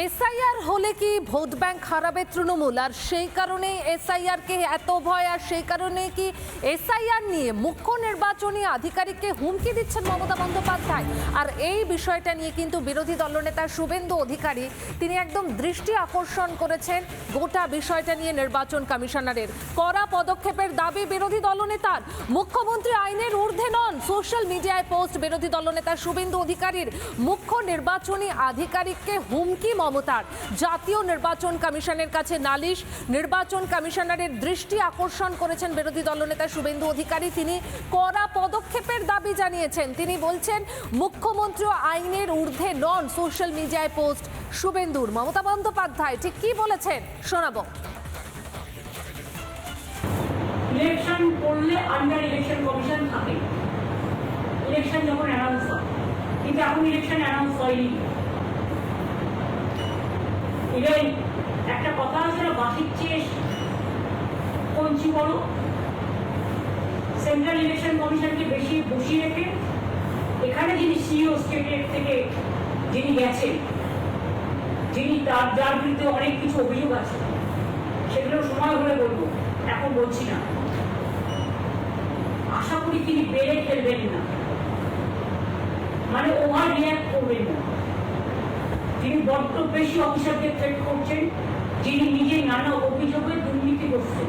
SIR হলে কি vote bank হারাবে তৃণমূল? আর সেই কারণে এসআইআর কে এত ভয়, আর সেই কারণে কি এসআইআর নিয়ে মুখ্য নির্বাচনী আধিকারিককে হুমকি দিচ্ছেন মমতা বন্দ্যোপাধ্যায়? আর এই বিষয়টা নিয়ে কিন্তু বিরোধী দলনেতা শুভেন্দু অধিকারী, তিনি একদম দৃষ্টি আকর্ষণ করেছেন গোটা বিষয়টা নিয়ে নির্বাচন কমিশনারের। কড়া পদক্ষেপের দাবি বিরোধী দলনেতার। মুখ্যমন্ত্রী আইনের ঊর্ধ্বে নন, সোশ্যাল মিডিয়ায় পোস্ট বিরোধী দলনেতা শুভেন্দু অধিকারীর। মুখ্য নির্বাচনী আধিকারিককে হুমকি মমতার। জাতীয় নির্বাচন কমিশনের কাছে নালিশ। নির্বাচন কমিশনারের দৃষ্টি আকর্ষণ করেছেন বিরোধী দলনেতা শুভেন্দু অধিকারী। তিনি কড়া পদক্ষেপের দাবি জানিয়েছেন। তিনি বলছেন, মুখ্যমন্ত্রী আইনের ঊর্ধ্বে নন, সোশ্যাল মিডিয়ায় পোস্ট। শুভেন্দুর, মমতা বন্দ্যোপাধ্যায়, ঠিক কি বলেছেন? শোনাবো। ইলেকশন করলে আন্ডার ইলেকশন কমিশন থাকে। ইলেকশন যখন অ্যানাউন্স হয়। কিন্তু এখন ইলেকশন অ্যানাউন্স হয়নি। ইভেন একটা কথা আছে না বাসির চেয়ে কঞ্চি বড়? সেন্ট্রাল ইলেকশন কমিশনকে বেশি বসিয়ে রেখে এখানে যিনি সিইও স্টেটের থেকে যিনি গেছেন, যিনি তার, যার বিরুদ্ধে অনেক কিছু অভিযোগ আছে, সেগুলো সময় হলে বলব, এখন বলছি না। আশা করি তিনি বেড়ে ফেলবেন না। মানে ওভার রিয়াক্ট করবেন না। তিনি বড্ড বেশি অফিসারকে থ্রেট করছেন যিনি নিজে নানা অভিযোগে দুর্নীতি করছেন।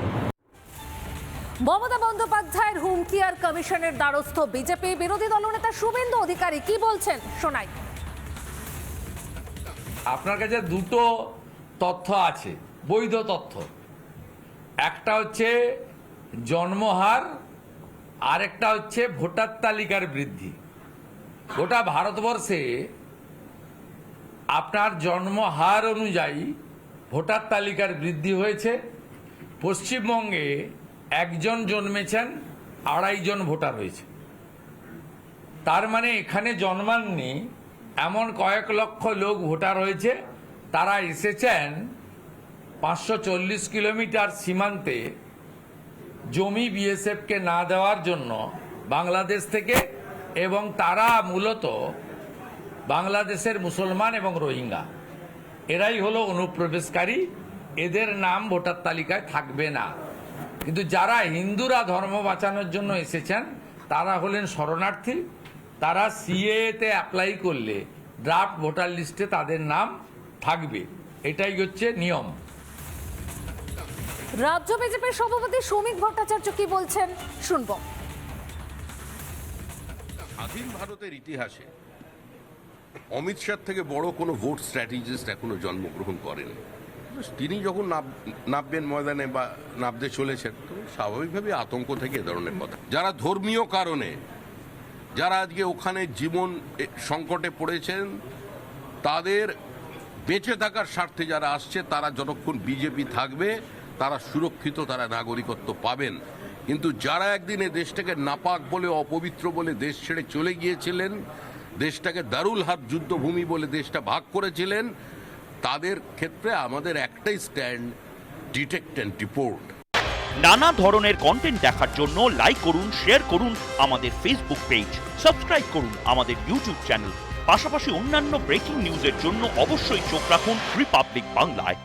মমতা বন্দ্যোপাধ্যায়ের হুমকি আর কমিশনের দ্বারস্থ বিজেপি বিরোধী দলনেতা শুভেন্দু অধিকারী কি বলছেন? শোনাই। আপনার কাছে দুটো তথ্য আছে বৈধ তথ্য। একটা হচ্ছে জন্মহার আরেকটা হচ্ছে ভোটার তালিকার বৃদ্ধি। গোটা ভারতবর্ষে আপনার জন্মহার অনুযায়ী ভোটার তালিকার বৃদ্ধি হয়েছে। পশ্চিমবঙ্গে একজন জন্মেছেন আড়াইজন ভোটার হয়েছে। তার মানে এখানে জন্মাননি এমন কয়েক লক্ষ লোক ভোটার হয়েছে। তারা এসেছেন পাঁচশো চল্লিশ কিলোমিটার সীমান্তে জমি বিএসএফকে না দেওয়ার জন্য বাংলাদেশ থেকে এবং তারা মূলত বাংলাদেশের মুসলমান এবং রোহিঙ্গা। এরাই হলো অনুপ্রবেশকারী। এদের নাম ভোটার তালিকায় থাকবে না। কিন্তু যারা হিন্দুরা ধর্ম বাঁচানোর জন্য এসেছেন তারা হলেন শরণার্থী। তারা সিএতে অ্যাপ্লাই করলে ড্রাফট ভোটার লিস্টে তাদের নাম থাকবে। এটাই হচ্ছে নিয়ম। রাজ্য বিজেপির সভাপতি শ্রমিক ভট্টাচার্য কি বলছেন? শুনব। স্বাধীন ভারতের ইতিহাসে অমিত শাহ থেকে বড় কোনো ভোট স্ট্র্যাটেজিস্ট এখনও জন্মগ্রহণ করেন। তিনি যখন নাব- নামবেন ময়দানে বা নামতে চলেছেন, তো স্বাভাবিকভাবে আতঙ্ক থেকে এ ধরনের কথা। যারা ধর্মীয় কারণে, যারা আজকে ওখানে জীবন সংকটে পড়েছেন, তাদের বেঁচে থাকার স্বার্থে যারা আসছে, তারা যতক্ষণ বিজেপি থাকবে, তারা সুরক্ষিত, তারা নাগরিকত্ব পাবেন। কিন্তু যারা একদিন এ দেশটাকে নাপাক বলে, অপবিত্র বলে দেশ ছেড়ে চলে গিয়েছিলেন দেশটাকে দারুল হাত যুদ্ধভূমি বলে দেশটা ভাগ করেছিলেন, তাদের ক্ষেত্রে আমাদের একটাই স্ট্যান্ড ডিটেক্ট অ্যান্ড রিপোর্ট নানা ধরনের কন্টেন্ট দেখার জন্য লাইক করুন শেয়ার করুন আমাদের ফেসবুক পেজ সাবস্ক্রাইব করুন আমাদের ইউটিউব চ্যানেল পাশাপাশি অন্যান্য ব্রেকিং নিউজের জন্য অবশ্যই চোখ রাখুন রিপাবলিক বাংলায়